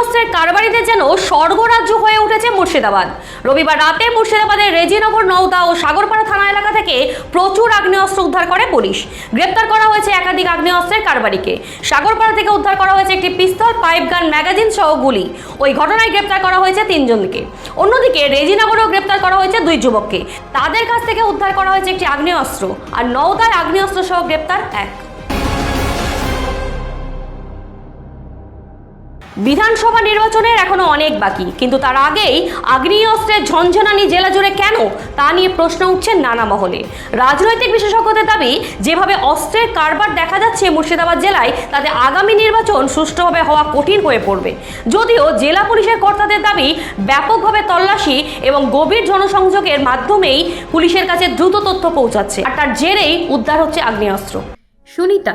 অস্ত্রের কারবারিদের যেন স্বর্গরাজ্য হয়ে উঠেছে মুর্শিদাবাদ। রবিবার রাতে মুর্শিদাবাদের রেজিনগর, নওদা ও সাগরপাড়া থানা এলাকা থেকে প্রচুর আগ্নেয়াস্ত্র উদ্ধার করে পুলিশ। গ্রেপ্তার করা হয়েছে একাধিক আগ্নেয়াস্ত্রের কারবারিকে। সাগরপাড়া থেকে উদ্ধার করা হয়েছে একটি পিস্তল, পাইপ গান, ম্যাগাজিন সহ গুলি। ওই ঘটনায় গ্রেপ্তার করা হয়েছে তিনজনকে। অন্যদিকে রেজিনগরেও গ্রেপ্তার করা হয়েছে দুই যুবককে। তাদের কাছ থেকে উদ্ধার করা হয়েছে একটি আগ্নেয়াস্ত্র। আর নওদায় আগ্নেয়াস্ত্র সহ গ্রেপ্তার এক। বিধানসভা নির্বাচনের এখনও অনেক বাকি, কিন্তু তার আগেই আগ্নেয়াস্ত্রের ঝঞ্ঝনানি জেলা জুড়ে কেন? তা নিয়ে প্রশ্ন উঠছে নানা মহলে। রাজনৈতিক বিশেষজ্ঞদের দাবি, যেভাবে অস্ত্রের কারবার দেখা যাচ্ছে মুর্শিদাবাদ জেলায়, তাতে আগামী নির্বাচন সুষ্ঠুভাবে হওয়া কঠিন হয়ে পড়বে। যদিও জেলা পুলিশের কর্তাদের দাবি, ব্যাপকভাবে তল্লাশি এবং গভীর জনসংযোগের মাধ্যমেই পুলিশের কাছে দ্রুত তথ্য পৌঁছাচ্ছে, আর তার জেরেই উদ্ধার হচ্ছে আগ্নেয়াস্ত্র। সুনিতা